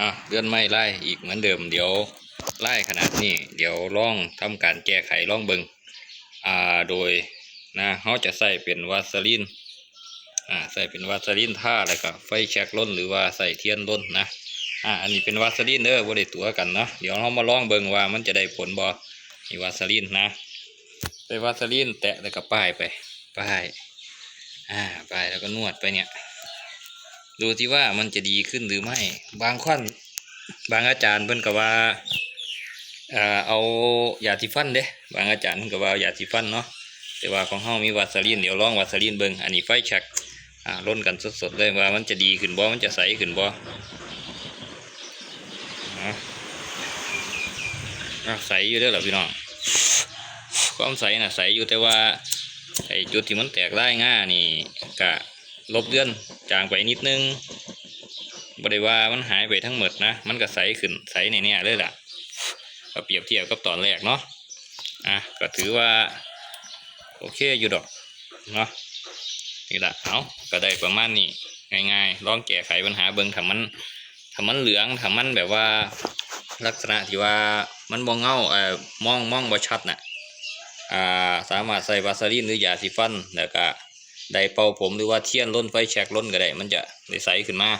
อะเลื่อนไม่ไล่อีกเหมือนเดิม เดี๋ยวไล่ขนาดนี้เดี๋ยวล่องทำการแก้ไขล่องเบิงอ่าโดยนะเขาจะใส่เป็นวาสลีนอ่าใส่เป็นวาสลีนท่าแล้วก็ไฟแช็กล้นหรือว่าใส่เทียนล้นนะอ่าอันนี้เป็นวาสลีนเด้อบ่ได้ตัวกันเนาะเดี๋ยวเรามาล่องเบิงว่ามันจะได้ผลบ่นี่วาสลีนนะใส่วาสลีนแตะแล้วก็ป้ายไปป้ายอ่าป้ายแล้วก็นวดไปเนี่ย ดูที่ว่ามันจะดีขึ้นหรือไม่ บางคนบางอาจารย์เพิ่นก็ว่าเอายาสีฟันเด้บางอาจารย์เพิ่นก็ว่าเอายาสีฟันเนาะแต่ว่าของเฮามีวาสลีนเดี๋ยวลองวาสลีนเบิ่งอันนี้ไฟแช็กอ่าร่นกันสดๆเลยว่ามันจะดีขึ้นบ่มันจะใสขึ้นบ่อะใสอยู่เด้อล่ะพี่น้องความใสน่ะใสอยู่แต่ว่าไอ้จุดที่มันแตกได้ง่านี่กะ ลบเลือนจางไปนิดนึงบริว่ามันหายไปทั้งหมดนะ มันก็ใสขึ้นใสในเนี่ยเลยล่ะก็เปรียบเทียบกับตอนแรกเนาะอะก็ถือว่า โอเคอยู่ดอกเนาะนี่ละเอาก็ได้ประมาณนี้ง่ายๆลองแก้ไขปัญหาเบิ่งถ้ามันถ้ามันเหลืองถ้ามันแบบว่าลักษณะที่ว่ามันมองเงาเอ่อมองมองบ่ชัดน่ะอ่าสามารถใส่วาสลีนหรือยาสีฟันแล้วก็ ได้เป่าผมหรือว่าเทียนล้นไฟแช็กล้นก็ได้ มันจะได้ใสขึ้นมา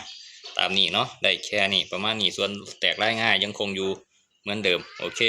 ตามนี้เนาะได้แค่นี้ประมาณนี้ส่วนแตกได้ง่ายยังคงอยู่เหมือนเดิม โอเค